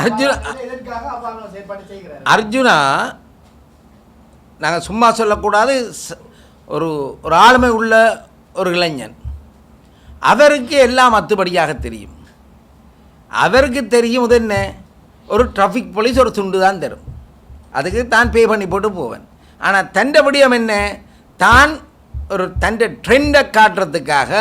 அர்ஜுனா அர்ஜுனா நாங்கள் சும்மா சொல்லக்கூடாது ஒரு ஒரு ஆளுமை உள்ள ஒரு இளைஞன். அவருக்கு எல்லாம் அத்துப்படியாக தெரியும். அவருக்கு தெரியும் இது என்ன? ஒரு டிராஃபிக் போலீஸ் ஒரு துண்டு தான் தரும். அதுக்கு தான் பே பண்ணி போட்டு போவேன். ஆனால் தண்ட விடியம் என்ன? தான் ஒரு தண்ட ட்ரெண்டை காட்டுறதுக்காக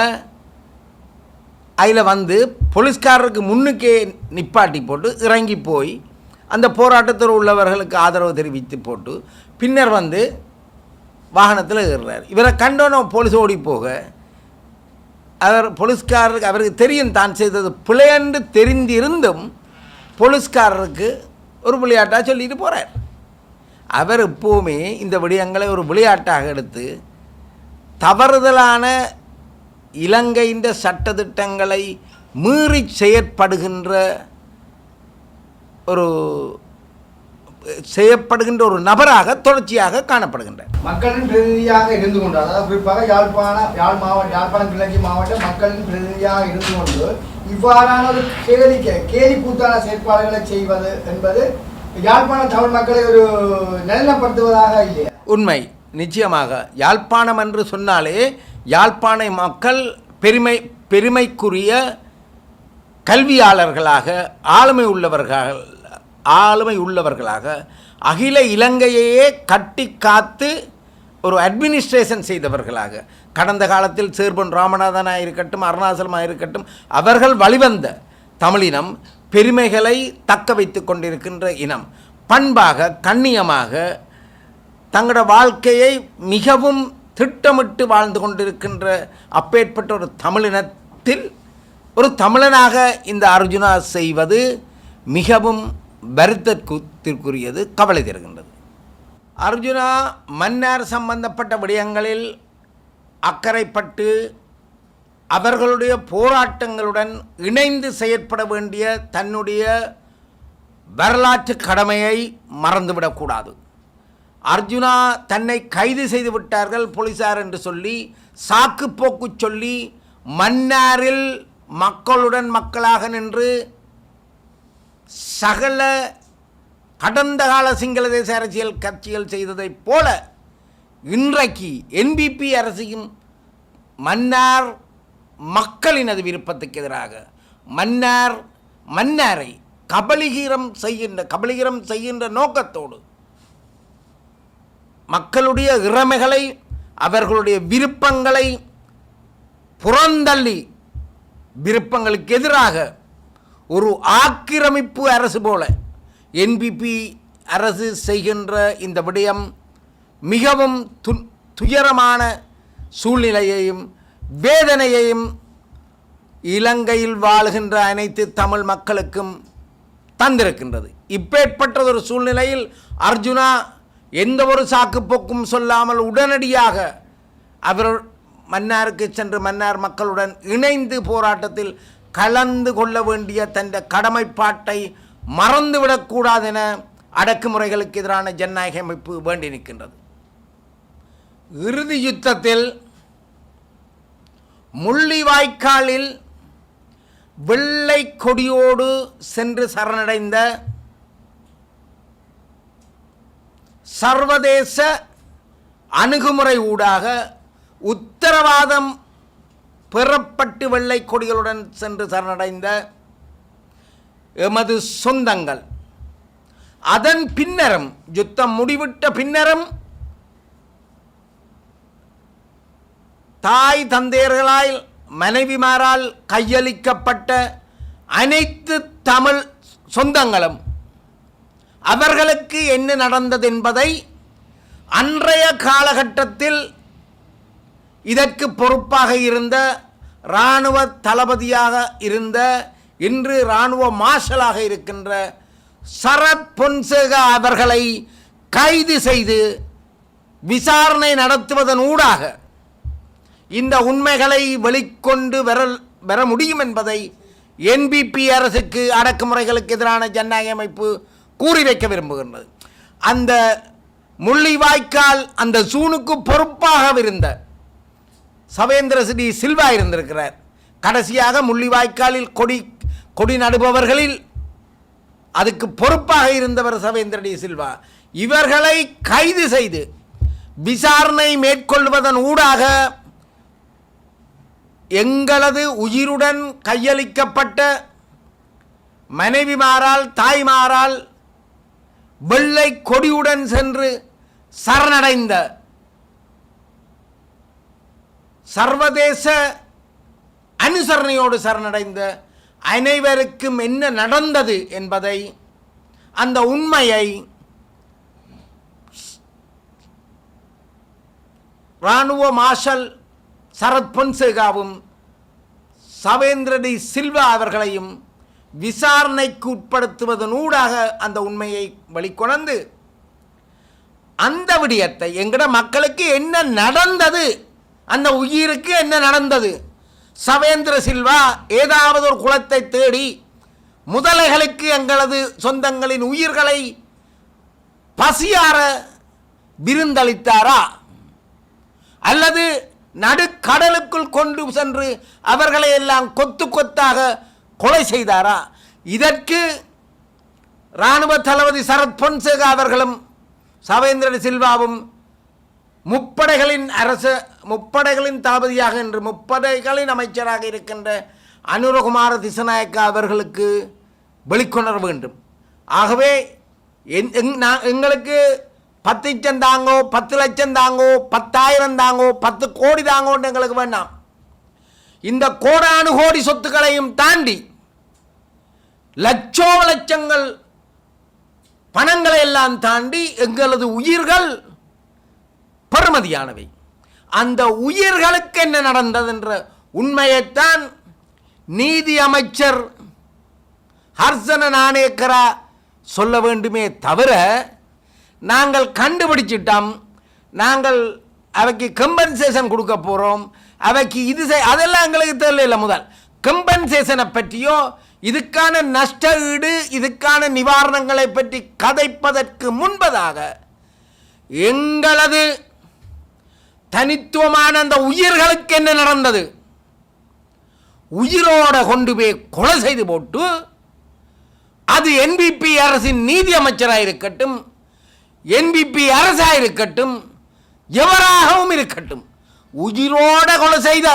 அதில் வந்து போலீஸ்காரருக்கு முன்னுக்கே நிப்பாட்டி போட்டு இறங்கி போய் அந்த போராட்டத்தில் உள்ளவர்களுக்கு ஆதரவு தெரிவித்து போட்டு பின்னர் வந்து வாகனத்தில் ஏறுறார். இவரை கண்டோன போலீஸ் ஓடி போக அவர் போலீஸ்காரருக்கு அவருக்கு தெரியும் தான் செய்தது பிழையன்று தெரிந்திருந்தும் போலீஸ்காரருக்கு ஒரு விளையாட்டாக சொல்லிட்டு போகிறார் அவர் எப்போவுமே இந்த விடயங்களை ஒரு விளையாட்டாக எடுத்து தவறுதலான இலங்கையின் சட்டதிட்டங்களை மீறி செயற்படுகின்ற ஒரு செய்யப்படுகின்ற ஒரு நபராக தொடர்ச்சியாக காணப்படுகின்றார் மக்களின் பிரதிநிதியாக இருந்து கொண்டு அதாவது குறிப்பாக யாழ்ப்பாண யாழ் மாவட்ட யாழ்ப்பாணம் கிழக்கு மாவட்ட மக்களின் பிரதிநிதியாக இருந்து கொண்டு இவ்வாறான ஒரு கேலி கேலி கூத்தான செயற்பாடுகளை செய்வது என்பது யாழ்ப்பாண தமிழ் மக்களை ஒரு நலனப்படுத்துவதாக இல்லையா? உண்மை. நிச்சயமாக யாழ்ப்பாணம் என்று சொன்னாலே யாழ்ப்பாண மக்கள் பெருமை பெருமைக்குரிய கல்வியாளர்களாக ஆளுமை உள்ளவர்கள் ஆளுமை உள்ளவர்களாக அகில இலங்கையையே கட்டி காத்து ஒரு அட்மினிஸ்ட்ரேஷன் செய்தவர்களாக. கடந்த காலத்தில் சேர்பன் ராமநாதனாக இருக்கட்டும் அருணாசலமாக இருக்கட்டும் அவர்கள் வழிவந்த தமிழினம் பெருமைகளை தக்க வைத்து கொண்டிருக்கின்ற இனம். பண்பாக கண்ணியமாக தங்களோட வாழ்க்கையை மிகவும் திட்டமிட்டு வாழ்ந்து கொண்டிருக்கின்ற அப்பேற்பட்ட ஒரு தமிழினத்தில் ஒரு தமிழனாக இந்த அர்ஜுனா செய்வது மிகவும் வருத்தத்திற்குரியது கவலை தருகின்றது. அர்ஜுனா மன்னார் சம்பந்தப்பட்ட விடயங்களில் அக்கறைப்பட்டு அவர்களுடைய போராட்டங்களுடன் இணைந்து செயற்பட வேண்டிய தன்னுடைய வரலாற்று கடமையை மறந்துவிடக்கூடாது. அர்ஜுனா தன்னை கைது செய்து விட்டார்கள் போலீசார் என்று சொல்லி சாக்குப்போக்கு சொல்லி மன்னாரில் மக்களுடன் மக்களாக நின்று சகல கடந்த கால சிங்கள தேச அரசியல் கட்சிகள் செய்ததைப் போல இன்றைக்கு என்பிபி அரசையும் மன்னார் மக்களினது விருப்பத்துக்கு எதிராக மன்னார் மன்னாரை கபலீகரம் செய்கின்ற கபலீகரம் செய்கின்ற நோக்கத்தோடு மக்களுடைய இறமைகளை அவர்களுடைய விருப்பங்களை புறந்தள்ளி விருப்பங்களுக்கு எதிராக ஒரு ஆக்கிரமிப்பு அரசு போல என்பிபி அரசு செய்கின்ற இந்த விடயம் மிகவும் து துயரமான சூழ்நிலையையும் வேதனையையும் இலங்கையில் வாழுகின்ற அனைத்து தமிழ் மக்களுக்கும் தந்திருக்கின்றது. இப்பேற்பட்டதொரு சூழ்நிலையில் அர்ஜுனா எந்த ஒரு சாக்குப்போக்கும் சொல்லாமல் உடனடியாக அவர் மன்னாருக்கு சென்று மன்னார் மக்களுடன் இணைந்து போராட்டத்தில் கலந்து கொள்ள வேண்டிய தன் கடமைப்பாட்டை மறந்துவிடக்கூடாது என அடக்குமுறைகளுக்கு எதிரான ஜனநாயக அமைப்பு வேண்டி நிற்கின்றது. இறுதி யுத்தத்தில் முள்ளிவாய்க்காலில் வெள்ளை கொடியோடு சென்று சரணடைந்த சர்வதேச அணுகுமுறை ஊடாக உத்தரவாதம் பெறப்பட்டு வெள்ளை கொடிகளுடன் சென்று சரணடைந்த எமது சொந்தங்கள். அதன் பின்னரும் யுத்தம் முடிவிட்ட பின்னரும் தாய் தந்தையர்களால் மனைவிமாரால் கையளிக்கப்பட்ட அனைத்து தமிழ் சொந்தங்களும் அவர்களுக்கு என்ன நடந்தது என்பதை அன்றைய காலகட்டத்தில் இதற்கு பொறுப்பாக இருந்த இராணுவ தளபதியாக இருந்த இன்று இராணுவ மார்ஷலாக இருக்கின்ற சரத் பொன்சேகா அவர்களை கைது செய்து விசாரணை நடத்துவதன் ஊடாக இந்த உண்மைகளை வெளிக்கொண்டு வர வர முடியும் என்பதை என்பிபி அரசுக்கு அடக்குமுறைகளுக்கு எதிரான ஜனநாயக அமைப்பு கூறி வைக்க விரும்புகின்றது. அந்த முள்ளிவாய்க்கால் அந்த சூனுக்கு பொறுப்பாக இருந்த சவேந்திர சிறி சில்வா இருந்திருக்கிறார். கடைசியாக முள்ளிவாய்க்காலில் கொடி கொடி நடுபவர்களில் அதுக்கு பொறுப்பாக இருந்தவர் சவேந்திர டி சில்வா. இவர்களை கைது செய்து விசாரணை மேற்கொள்வதன் ஊடாக எங்களது உயிருடன் கையளிக்கப்பட்ட மனைவிமாரால் தாய்மாரால் வெள்ளை கொடியுடன் சென்று சரணடைந்த சர்வதேச அனுசரணையோடு சரணடைந்த அனைவருக்கும் என்ன நடந்தது என்பதை அந்த உண்மையை இராணுவ மார்ஷல் சரத் பொன்சேகாவும் சவேந்திர டி சில்வா அவர்களையும் விசாரணைக்கு உட்படுத்துவதனூடாக அந்த உண்மையை வெளிக்கொணர்ந்து அந்த விடயத்தை எங்கட மக்களுக்கு என்ன நடந்தது அந்த உயிருக்கு என்ன நடந்தது? சவேந்திர சில்வா ஏதாவது ஒரு குளத்தை தேடி முதலைகளுக்கு எங்களது சொந்தங்களின் உயிர்களை பசியார விருந்தளித்தாரா? அல்லது நடுக்கடலுக்குள் கொண்டு சென்று அவர்களை எல்லாம் கொத்து கொத்தாக கொலை செய்தாரா? இதற்கு இராணுவ தளபதி சரத் பொன்சேகா அவர்களும் சவேந்திரன் சில்வாவும் முப்படைகளின் அரசு முப்படைகளின் தளபதியாக என்று முப்படைகளின் அமைச்சராக இருக்கின்ற அனுரகுமார திசநாயக்கா அவர்களுக்கு வெளிக்கொணர வேண்டும். ஆகவே என்- எங்- நான் எங்களுக்கு பத்து லட்சம் தாங்கோ பத்து லட்சம் தாங்கோ பத்தாயிரம் தாங்கோ பத்து கோடி தாங்கோன்னு எங்களுக்கு வேண்டாம். இந்த கோடானு கோடி சொத்துக்களையும் தாண்டி லட்சோ லட்சங்கள் பணங்களை எல்லாம் தாண்டி எங்களது உயிர்கள் பெறுமதியானவை அந்த உயிர்களுக்கு என்ன நடந்தது என்ற உண்மையைத்தான் நீதி அமைச்சர் ஹர்சன நாணேக்கரா சொல்ல வேண்டுமே தவிர நாங்கள் கண்டுபிடிச்சிட்டோம். நாங்கள் அவைக்கு கம்பன்சேஷன் கொடுக்க போகிறோம் அவைக்கு இது செய் அதெல்லாம் எங்களுக்கு தெரியல முதல். கம்பன்சேஷனை பற்றியோ இதுக்கான நஷ்ட ஈடு இதுக்கான நிவாரணங்களை பற்றி கதைப்பதற்கு முன்பதாக எங்களது தனித்துவமான அந்த உயிர்களுக்கு என்ன நடந்தது? உயிரோட கொண்டு போய் கொலை செய்து போட்டு அது என்பிபி அரசின் நீதி அமைச்சராக இருக்கட்டும் என்பிபி அரசாக இருக்கட்டும் எவராகவும் இருக்கட்டும் உயிரோட கொலை செய்த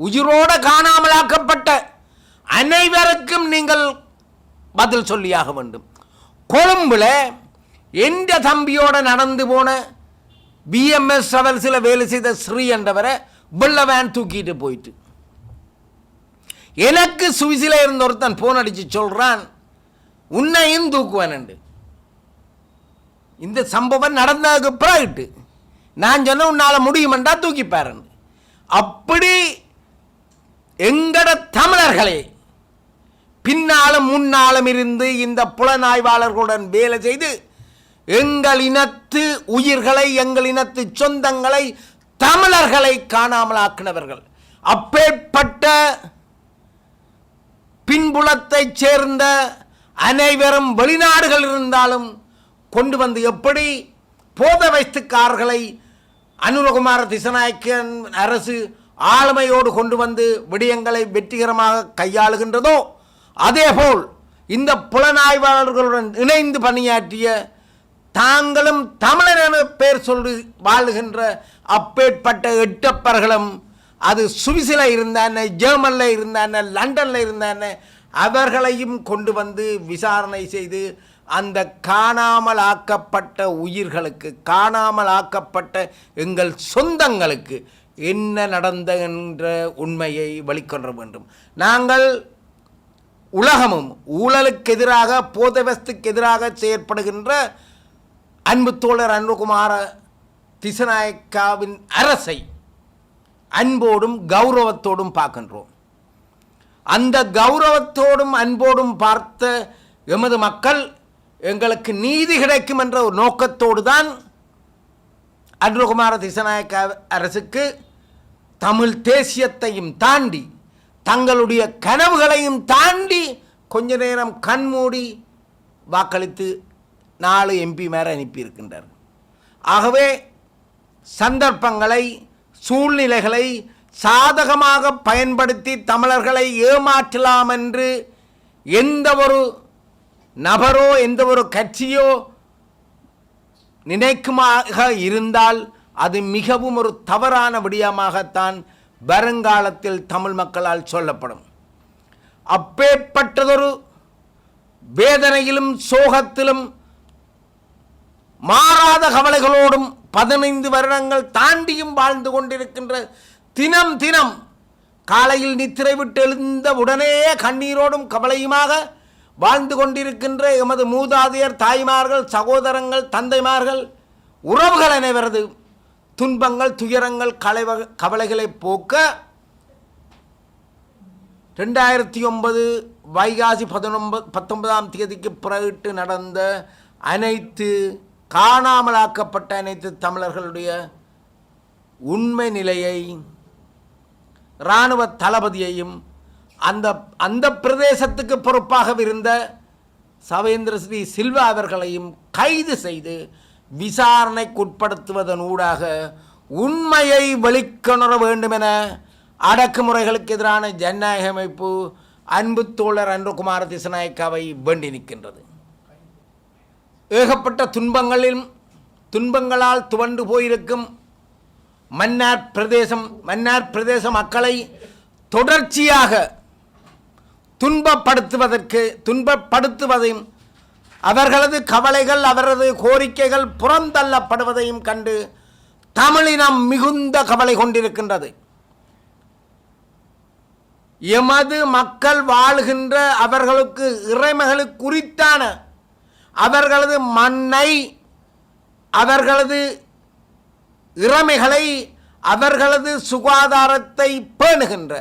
உயிரோட காணாமலாக்கப்பட்ட அனைவருக்கும் நீங்கள் பதில் சொல்லியாக வேண்டும். கொழும்புல எந்த தம்பியோட நடந்து போன பிஎம்எஸ் டிராவல்ஸில் வேலை செய்த ஸ்ரீ என்றவரை வெள்ள வேன் தூக்கிட்டு போயிட்டு. எனக்கு சுவிசில இருந்த ஒருத்தன் போன் அடிச்சு சொல்றான் உன்னையும் தூக்குவேன் இந்த சம்பவம் நடந்ததுக்கு பிறகுட்டு நான் சொன்ன உன்னால முடியுமெண்டா தூக்கி பாருன்னு அப்படி எங்கட தமிழர்களே பின்னாலும் முன்னாலும் இருந்து இந்த புலனாய்வாளர்களுடன் வேலை செய்து எங்கள் இனத்து உயிர்களை எங்கள் இனத்து சொந்தங்களை தமிழர்களை காணாமலாக்கினவர்கள். அப்பேற்பட்ட பின்புலத்தைச் சேர்ந்த அனைவரும் வெளிநாடுகள் இருந்தாலும் கொண்டு வந்து எப்படி போத வைத்துக்காரர்களை அனுரகுமார திசநாயக்கன் அரசு ஆளுமையோடு கொண்டு வந்து விடயங்களை வெற்றிகரமாக கையாளுகின்றதோ அதேபோல் இந்த புலனாய்வாளர்களுடன் இணைந்து பணியாற்றிய தாங்களும் தமிழர் என பெயர் சொல்லி வாழுகின்ற அப்பேற்பட்ட எட்டப்பர்களும் அது சுவிஸில் இருந்தான ஜெர்மனில் இருந்தான லண்டனில் இருந்தான அவர்களையும் கொண்டு வந்து விசாரணை செய்து அந்த காணாமல் ஆக்கப்பட்ட உயிர்களுக்கு காணாமல் ஆக்கப்பட்ட எங்கள் சொந்தங்களுக்கு என்ன நடந்த என்ற உண்மையை வெளிக்கொணர வேண்டும். நாங்கள் உலகமும் ஊழலுக்கு எதிராக போதவஸ்துக்கு எதிராக செயற்படுகின்ற அன்பு தோழர் அன்புகுமார திசநாயக்காவின் அரசை அன்போடும் கௌரவத்தோடும் பார்க்கின்றோம். அந்த கௌரவத்தோடும் அன்போடும் பார்த்த எமது மக்கள் எங்களுக்கு நீதி கிடைக்கும் என்ற ஒரு நோக்கத்தோடு தான் அன்புகுமார திசநாயக்க அரசுக்கு தமிழ் தேசியத்தையும் தாண்டி தங்களுடைய கனவுகளையும் தாண்டி கொஞ்ச நேரம் கண்மூடி வாக்களித்து நாலு எம்பி மேலே அனுப்பியிருக்கின்றார். ஆகவே சந்தர்ப்பங்களை சூழ்நிலைகளை சாதகமாக பயன்படுத்தி தமிழர்களை ஏமாற்றலாம் என்று எந்த ஒரு நபரோ எந்த ஒரு கட்சியோ நினைக்குமாக இருந்தால் அது மிகவும் ஒரு தவறான விடயமாகத்தான் வருங்காலத்தில் தமிழ் மக்களால் சொல்லப்படும். அப்பேற்பட்டதொரு வேதனையிலும் சோகத்திலும் மாறாத கவலைகளோடும் பதினைந்து வருடங்கள் தாண்டியும் வாழ்ந்து கொண்டிருக்கின்ற தினம் தினம் காலையில் நித்திரை விட்டு எழுந்த உடனே கண்ணீரோடும் கவலையுமாக வாழ்ந்து கொண்டிருக்கின்ற எமது மூதாதையர் தாய்மார்கள் சகோதரங்கள் தந்தைமார்கள் உறவுகள் அனைவரது துன்பங்கள் துயரங்கள் கலைவ கவலைகளை போக்க ரெண்டாயிரத்தி ஒன்பது வைகாசி பதினொன்பது பத்தொன்பதாம் தேதிக்கு பிறகு நடந்த அனைத்து காணாமலாக்கப்பட்ட அனைத்து தமிழர்களுடைய உண்மை நிலையை இராணுவ தளபதியையும் அந்த அந்த பிரதேசத்துக்கு பொறுப்பாக இருந்த சவேந்திர ஸ்ரீ சில்வா அவர்களையும் கைது செய்து விசாரணைக்குட்படுத்துவதனூடாக உண்மையை வெளிக்கொணர வேண்டுமென அடக்குமுறைகளுக்கு எதிரான ஜனநாயக அமைப்பு அன்பு தோழர் அன்புகுமார திசநாயக்காவை வேண்டி நிற்கின்றது. ஏகப்பட்ட துன்பங்களில் துன்பங்களால் துவண்டு போயிருக்கும் மன்னார் பிரதேசம் மன்னார் பிரதேச மக்களை தொடர்ச்சியாக துன்பப்படுத்துவதற்கு துன்பப்படுத்துவதையும் அவர்களது கவலைகள் அவரது கோரிக்கைகள் புறந்தள்ளப்படுவதையும் கண்டு தமிழினம் மிகுந்த கவலை கொண்டிருக்கின்றது. எமது மக்கள் வாழ்கின்ற அவர்களுக்கு இறைமைகளுக்கு குறித்தான அவர்களது மண்ணை அவர்களது இறமைகளை அவர்களது சுகாதாரத்தை பேணுகின்ற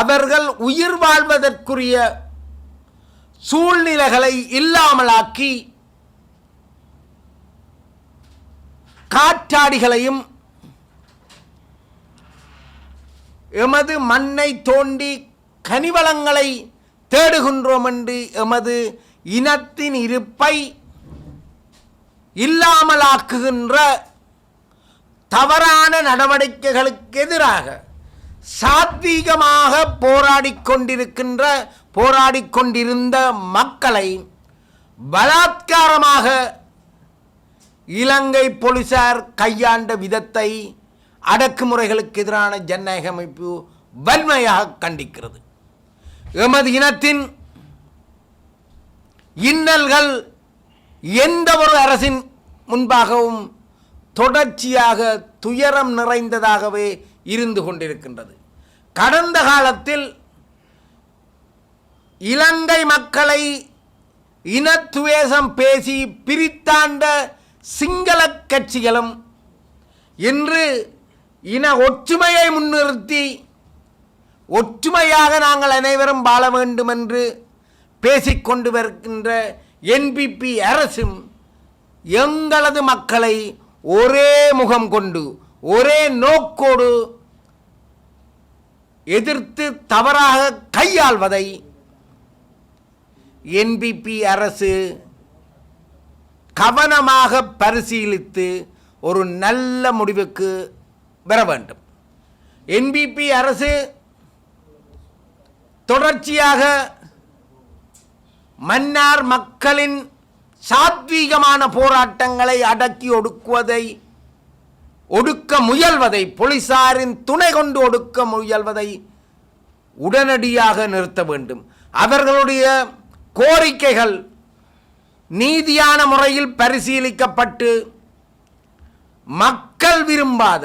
அவர்கள் உயிர் வாழ்வதற்குரிய சூழ்நிலைகளை இல்லாமலாக்கி காற்றாடிகளையும் எமது மண்ணை தோண்டி கனிவளங்களை தேடுகின்றோம் என்று எமது இனத்தின் இருப்பை இல்லாமலாக்குகின்ற தவறான நடவடிக்கைகளுக்கு எதிராக சாத்வீகமாக போராடி கொண்டிருக்கின்ற போராடி கொண்டிருந்த மக்களை பலாத்காரமாக இலங்கை போலீசார் கையாண்ட விதத்தை அடக்குமுறைகளுக்கு எதிரான ஜனநாயக அமைப்பு வன்மையாக கண்டிக்கிறது. எமது இனத்தின் இன்னல்கள் எந்த ஒரு அரசின் முன்பாகவும் தொடர்ச்சியாக துயரம் நிறைந்ததாகவே இருந்து கொண்டிருக்கின்றது. கடந்த காலத்தில் இலங்கை மக்களை இனத்துவேசம் பேசி பிரித்தாண்ட சிங்கள கட்சிகளும் இன்று இன ஒற்றுமையை முன்னிறுத்தி ஒற்றுமையாக நாங்கள் அனைவரும் வாழ வேண்டும் என்று பேசிக்கொண்டு வருகின்ற என்பிபி அரசும் எங்களது மக்களை ஒரே முகம் கொண்டு ஒரே நோக்கோடு எதிர்த்து தவறாக கையாள்வதை என்பிபி அரசு கவனமாக பரிசீலித்து ஒரு நல்ல முடிவுக்கு வர வேண்டும். என்பிபி அரசு தொடர்ச்சியாக மன்னார் மக்களின் சாத்வீகமான போராட்டங்களை அடக்கி ஒடுக்குவதை ஒடுக்க முயல்வதை போலீசாரின் துணை கொண்டு ஒடுக்க முயல்வதை உடனடியாக நிறுத்த வேண்டும். அவர்களுடைய கோரிக்கைகள் நீதியான முறையில் பரிசீலிக்கப்பட்டு மக்கள் விரும்பாத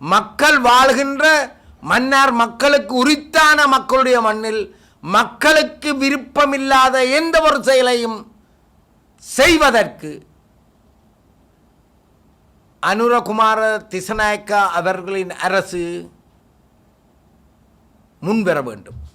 மக்கள் வாழ்கின்ற மன்னார் மக்களுக்கு உரித்தான மக்களுடைய மண்ணில் மக்களுக்கு விருப்பமில்லாத எந்த ஒரு செயலையும் செய்வதற்கு அனுரகுமார திசநாயக்கா அவர்களின் அரசு முன்வர வேண்டும்.